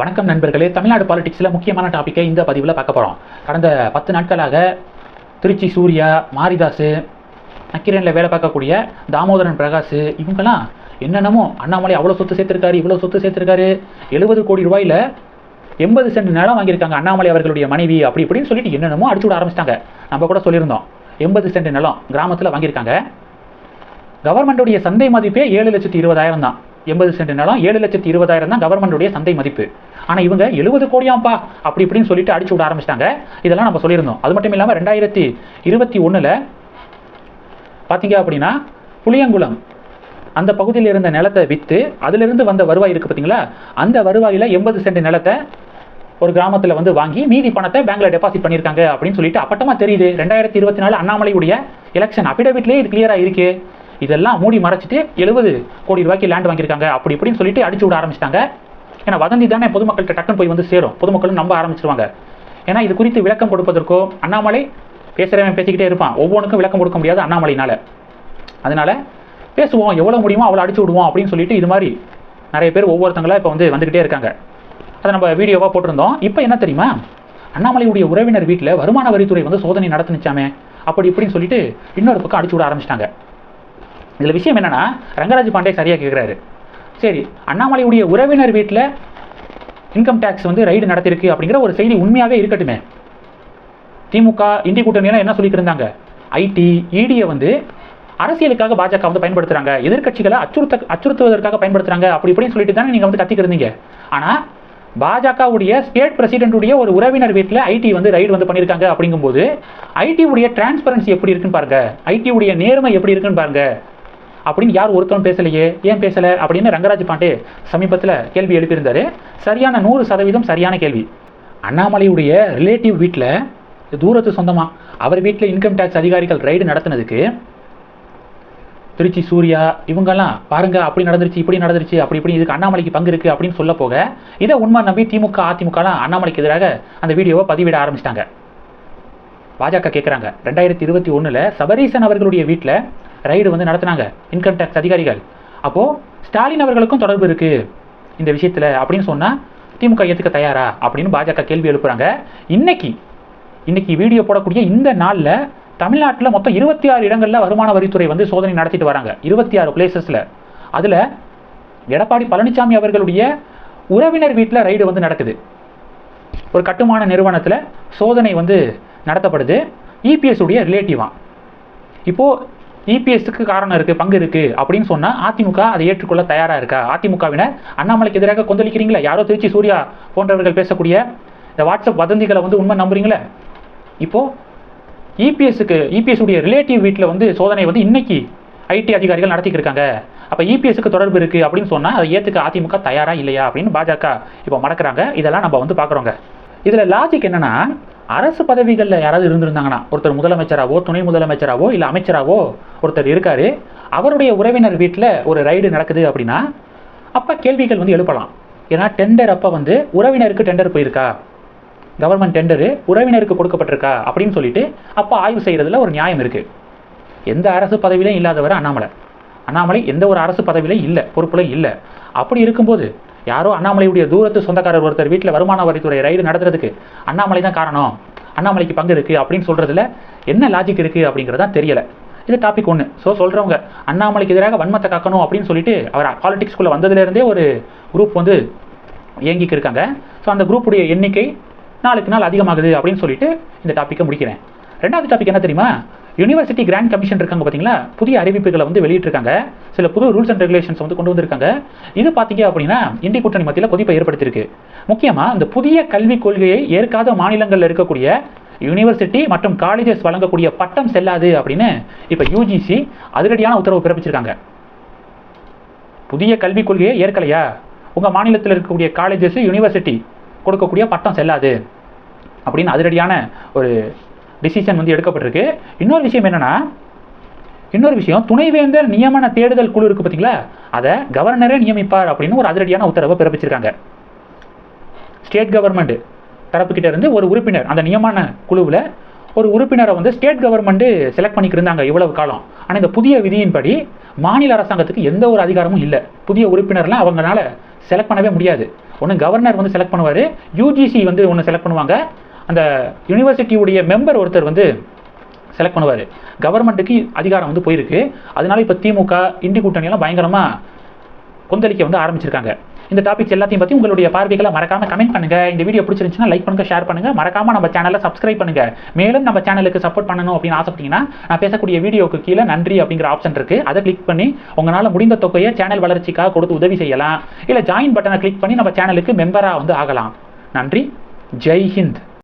வணக்கம் நண்பர்களே. தமிழ்நாடு பாலிடிக்ஸில் முக்கியமான டாப்பிக்கை இந்த பதிவில் பார்க்க போகிறோம் கடந்த பத்து நாட்களாக திருச்சி சூர்யா மாரிதாஸ் நக்கிரனில் வேலை பார்க்கக்கூடிய தாமோதரன் பிரகாஷ் இவங்கெல்லாம் என்னென்னமோ அண்ணாமலை அவ்வளோ சொத்து சேர்த்துருக்காரு இவ்வளோ சொத்து சேர்த்திருக்காரு. எழுபது கோடி ரூபாயில் எண்பது சென்ட் நிலம் வாங்கியிருக்காங்க அண்ணாமலை அவர்களுடைய மனைவி அப்படி இப்படின்னு சொல்லிட்டு என்னென்னமோ அடிச்சு விட ஆரம்பிச்சிட்டாங்க. நம்ம கூட சொல்லியிருந்தோம். எண்பது சென்ட் நிலம் கிராமத்தில் வாங்கியிருக்காங்க. கவர்மெண்ட்டுடைய சந்தை மதிப்பே ஏழு லட்சத்தி இருபதாயிரம் தான். எண்பது சென்ட் நிலம் ஏழு லட்சத்தி இருபதாயிரம் தான் கவர்மெண்டுடைய சந்தை மதிப்பு. ஆனால் இவங்க எழுபது கோடியாம்ப்பா அப்படி இப்படின்னு சொல்லிட்டு அடிச்சு விட ஆரம்பிச்சிட்டாங்க. இதெல்லாம் நம்ம சொல்லியிருந்தோம். அது மட்டும் இல்லாமல் ரெண்டாயிரத்தி இருபத்தி ஒன்றில் பார்த்தீங்க அப்படின்னா புளியங்குளம் அந்த பகுதியில் இருந்த நிலத்தை விற்று அதிலிருந்து வந்த வருவாய் இருக்குது பார்த்தீங்களா அந்த வருவாயில் எண்பது சென்ட் நிலத்தை ஒரு கிராமத்தில் வந்து வாங்கி மீதி பணத்தை பேங்க்ல டெபாசிட் பண்ணியிருக்காங்க அப்படின்னு சொல்லிட்டு அப்பட்டமா தெரியுது. ரெண்டாயிரத்தி இருபத்தி நாலு அண்ணாமலையுடைய எலெக்ஷன் அபிடவிட்லேயே இது கிளியராக இருக்குது இதெல்லாம் மூடி மறைச்சிட்டு எழுபது கோடி ரூபாய்க்கு லேண்ட் வாங்கியிருக்காங்க. அப்படி இப்படின்னு சொல்லிட்டு அடிச்சு விட ஆரம்பிச்சிட்டாங்க. ஏன்னா வதந்தி தானே பொதுமக்கள்கிட்ட டக்குன்னு போய் வந்து சேரும். பொதுமக்களும் நம்ப ஆரம்பிச்சிருவாங்க. ஏன்னா இது குறித்து விளக்கம் கொடுப்பதற்கோ அண்ணாமலை பேசுகிறவன் பேசிக்கிட்டே இருப்பான். ஒவ்வொன்றுக்கும் விளக்கம் கொடுக்க முடியாது அண்ணாமலைனால அதனால பேசுவோம் எவ்வளோ முடியுமோ அவ்வளோ அடிச்சு விடுவோம் அப்படின்னு சொல்லிட்டு இது மாதிரி நிறைய பேர் ஒவ்வொருத்தங்களா இப்போ வந்து வந்துக்கிட்டே இருக்காங்க. அதை நம்ம வீடியோவாக போட்டிருந்தோம். இப்போ என்ன தெரியுமா? அண்ணாமலையுடைய உறவினர் வீட்டில் வருமான வரித்துறை வந்து சோதனை நடத்துனுச்சாமே. அப்படி இப்படின்னு சொல்லிட்டு இன்னொரு பக்கம் அடிச்சு விட ஆரம்பிச்சிட்டாங்க. இதில் விஷயம் என்னென்னா ரங்கராஜ் பாண்டே சரியாக கேட்குறாரு சரி அண்ணாமலையுடைய உறவினர் வீட்டில் இன்கம் டேக்ஸ் வந்து ரைடு நடத்திருக்கு அப்படிங்கிற ஒரு செய்தி உண்மையாகவே இருக்கட்டுமே. திமுக இந்தி கூட்டணியெல்லாம் என்ன சொல்லிட்டு இருந்தாங்க? ஐடி இடியை வந்து அரசியலுக்காக பாஜக வந்து பயன்படுத்துகிறாங்க எதிர்க்கட்சிகளை அச்சுறுத்த அச்சுறுத்துவதற்காக பயன்படுத்துகிறாங்க அப்படி இப்படின்னு சொல்லிட்டு தானே நீங்கள் வந்து கத்திக்கிட்டு ஆனால் பாஜகவுடைய ஸ்டேட் பிரசிடென்ட்டுடைய ஒரு உறவினர் வீட்டில் ஐடி வந்து ரைடு வந்து பண்ணியிருக்காங்க அப்படிங்கும்போது ஐடி உடைய டிரான்ஸ்பரன்சி எப்படி இருக்குன்னு பாருங்க. ஐடி உடைய நேர்மை எப்படி இருக்குன்னு பாருங்க. அப்படின்னு யார் ஒருத்தரும் பேசலையே ஏன் பேசல அப்படின்னு ரங்கராஜ் பாண்டே சமீபத்தில் கேள்வி எழுப்பியிருந்தார். சரியான நூறு சதவீதம் சரியான கேள்வி. அண்ணாமலையுடைய ரிலேட்டிவ் வீட்டில் தூரத்து சொந்தமா அவர் வீட்டில் இன்கம் டேக்ஸ் அதிகாரிகள் ரைடு நடத்தினதுக்கு திருச்சி சூர்யா இவங்கெல்லாம் பாருங்க அப்படி நடந்துருச்சு இப்படி நடந்துருச்சு அப்படி இப்படி இதுக்கு அண்ணாமலைக்கு பங்கு இருக்கு அப்படின்னு சொல்ல போக இதை உண்மை நம்பி திமுக அதிமுகலாம் அண்ணாமலைக்கு எதிராக அந்த வீடியோவை பதிவிட ஆரம்பிச்சிட்டாங்க. பாஜக கேட்குறாங்க ரெண்டாயிரத்தி இருபத்தி ஒன்றில் சபரீசன் அவர்களுடைய வீட்டில் ரைடு வந்து நடத்தினாங்க இன்கம் டேக்ஸ் அதிகாரிகள். அப்போது ஸ்டாலின் அவர்களுக்கும் தொடர்பு இருக்குது இந்த விஷயத்தில் அப்படின்னு சொன்னால் திமுக ஏற்றுக்க தயாரா? அப்படின்னு பாஜக கேள்வி எழுப்புறாங்க. இன்னைக்கு இன்னைக்கு வீடியோ போடக்கூடிய இந்த நாளில் தமிழ்நாட்டில் மொத்தம் இருபத்தி ஆறு இடங்களில் வருமான வரித்துறை வந்து சோதனை நடத்திட்டு வராங்க. இருபத்தி ஆறு பிளேசஸில் அதில் எடப்பாடி பழனிசாமி அவர்களுடைய உறவினர் வீட்டில் ரைடு வந்து நடக்குது. ஒரு கட்டுமான நிறுவனத்தில் சோதனை வந்து நடத்தப்படுது. இபிஎஸ் உடைய ரிலேட்டிவாக இப்போது இபிஎஸ்க்கு காரணம் இருக்குது பங்கு இருக்குது அப்படின்னு சொன்னால் அதிமுக அதை ஏற்றுக்கொள்ள தயாராக இருக்கா? அதிமுகவினர் அண்ணாமலைக்கு எதிராக கொந்தளிக்கிறீங்களா? யாரோ திருச்சி சூர்யா போன்றவர்கள் பேசக்கூடிய இந்த வாட்ஸ்அப் வதந்திகளை வந்து உண்மை நம்புறீங்களே? இப்போது இபிஎஸ்க்கு இபிஎஸ் உடைய ரிலேட்டிவ் வீட்டில் வந்து சோதனை வந்து இன்னைக்கு ஐடி அதிகாரிகள் நடத்திக்கிருக்காங்க அப்போ இபிஎஸ்க்கு தொடர்பு இருக்குது அப்படின்னு சொன்னால் அதை ஏற்றுக்க அதிமுக தயாரா இல்லையா அப்படின்னு பாஜக இப்போ மடக்கிறாங்க. இதெல்லாம் நம்ம வந்து பார்க்குறோங்க. இதில் லாஜிக் என்னன்னா அரசு பதவிகளில் யாராவது இருந்திருந்தாங்கன்னா ஒருத்தர் முதலமைச்சராவோ துணை முதலமைச்சராவோ இல்லை அமைச்சராவோ ஒருத்தர் இருக்காரு அவருடைய உறவினர் வீட்டில் ஒரு ரைடு நடக்குது அப்படின்னா அப்போ கேள்விகள் வந்து எழுப்பலாம். ஏன்னா டெண்டர் அப்போ வந்து உறவினருக்கு டெண்டர் போயிருக்கா? கவர்மெண்ட் டெண்டரு உறவினருக்கு கொடுக்கப்பட்டிருக்கா? அப்படின்னு சொல்லிட்டு அப்போ ஆய்வு செய்கிறதுல ஒரு நியாயம் இருக்குது எந்த அரசு பதவியிலும் இல்லாதவர் அண்ணாமலை. அண்ணாமலை எந்த ஒரு அரசு பதவியிலும் இல்லை பொறுப்புல இல்லை. அப்படி இருக்கும்போது யாரோ அண்ணாமலையுடைய தூரத்து சொந்தக்காரர் ஒருத்தர் வீட்டில் வருமான வரித்துறை ரைடு நடத்துறதுக்கு அண்ணாமலை தான் காரணம். அண்ணாமலைக்கு பங்கு இருக்குது அப்படின்னு சொல்கிறதுல என்ன லாஜிக் இருக்குது அப்படிங்கிறது தான் தெரியலை. இது டாபிக் ஒன்று ஸோ சொல்கிறவங்க அண்ணாமலைக்கு எதிராக வன்மத்தை காக்கணும் அப்படின்னு சொல்லிட்டு அவர் பாலிடிக்ஸ்குள்ளே வந்ததுலேருந்தே ஒரு குரூப் வந்து இயங்கிக்கு இருக்காங்க. ஸோ அந்த குரூப்புடைய எண்ணிக்கை நாளுக்கு நாள் அதிகமாகுது அப்படின்னு சொல்லிட்டு இந்த டாப்பிக்கை முடிக்கிறேன். ரெண்டாவது டாபிக் என்ன தெரியுமா? யூனிவர்சிட்டி கிராண்ட் கமிஷன் இருக்காங்க பார்த்தீங்களா புதிய அறிவிப்புகளை வந்து வெளியிட்டிருக்காங்க. சில புது ரூல்ஸ் அண்ட் ரெகுலேஷன்ஸ் வந்து கொண்டு வந்திருக்காங்க. இது பார்த்தீங்க அப்படின்னா இந்தி கூட்டணி மத்தியில் கொதிப்பை ஏற்படுத்தியிருக்கு. முக்கியமாக இந்த புதிய கல்விக் கொள்கையை ஏற்காத மாநிலங்களில் இருக்கக்கூடிய யூனிவர்சிட்டி மற்றும் காலேஜஸ் வழங்கக்கூடிய பட்டம் செல்லாது அப்படின்னு இப்போ யூஜிசி அதிரடியான உத்தரவு பிறப்பிச்சிருக்காங்க. புதிய கல்விக் கொள்கையை ஏற்கலையா? உங்கள் மாநிலத்தில் இருக்கக்கூடிய காலேஜஸ் யூனிவர்சிட்டி கொடுக்கக்கூடிய பட்டம் செல்லாது அப்படின்னு அதிரடியான ஒரு டிசிஷன் வந்து எடுக்கப்பட்டிருக்கு. இன்னொரு விஷயம் என்னன்னா இன்னொரு விஷயம் துணைவேந்தர் நியமன தேடுதல் குழு இருக்கு பார்த்தீங்களா அதை கவர்னரே நியமிப்பார் அப்படின்னு ஒரு அதிரடியான உத்தரவை பிறப்பிச்சிருக்காங்க. ஸ்டேட் கவர்மெண்ட் தரப்புக்கிட்ட இருந்து ஒரு உறுப்பினர் அந்த நியமன குழுவில் ஒரு உறுப்பினரை வந்து ஸ்டேட் கவர்மெண்ட்டு செலக்ட் பண்ணிக்கிருந்தாங்க இவ்வளவு காலம். ஆனால் இந்த புதிய விதியின்படி மாநில அரசாங்கத்துக்கு எந்த ஒரு அதிகாரமும் இல்லை. புதிய உறுப்பினர்லாம் அவங்களால செலக்ட் பண்ணவே முடியாது. ஒன்று கவர்னர் வந்து செலக்ட் பண்ணுவார் யூஜிசி வந்து ஒன்று செலக்ட் பண்ணுவாங்க. அந்த யூனிவர்சிட்டியுடைய மெம்பர் ஒருத்தர் வந்து செலக்ட் பண்ணுவார். கவர்மெண்ட்டுக்கு அதிகாரம் வந்து போயிருக்கு. அதனால இப்போ திமுக இண்டி கூட்டணியெல்லாம் பயங்கரமாக கொந்தளிக்க வந்து ஆரம்பிச்சிருக்காங்க. இந்த டாபிக்ஸ் எல்லாத்தையும் பற்றி உங்களுடைய பார்வைகளை மறக்காமல் கமெண்ட் பண்ணுங்கள் இந்த வீடியோ பிடிச்சிருந்துச்சுன்னா லைக் பண்ணுங்கள் ஷேர் பண்ணுங்கள் மறக்காமல் நம்ம சேனலை சப்ஸ்கிரைப் பண்ணுங்கள் மேலும் நம்ம சேனலுக்கு சப்போர்ட் பண்ணணும் அப்படின்னு ஆசைப்பட்டீங்கன்னா நான் பேசக்கூடிய வீடியோக்கு கீழே நன்றி அப்படிங்கிற ஆப்ஷன் இருக்குது அதை கிளிக் பண்ணி உங்களால் முடிந்த தொகையை சேனல் வளர்ச்சிக்காக கொடுத்து உதவி செய்யலாம். இல்லை ஜாயின் பட்டனை கிளிக் பண்ணி நம்ம சேனலுக்கு மெம்பராக வந்து ஆகலாம். நன்றி. ஜெய் ஹிந்த்.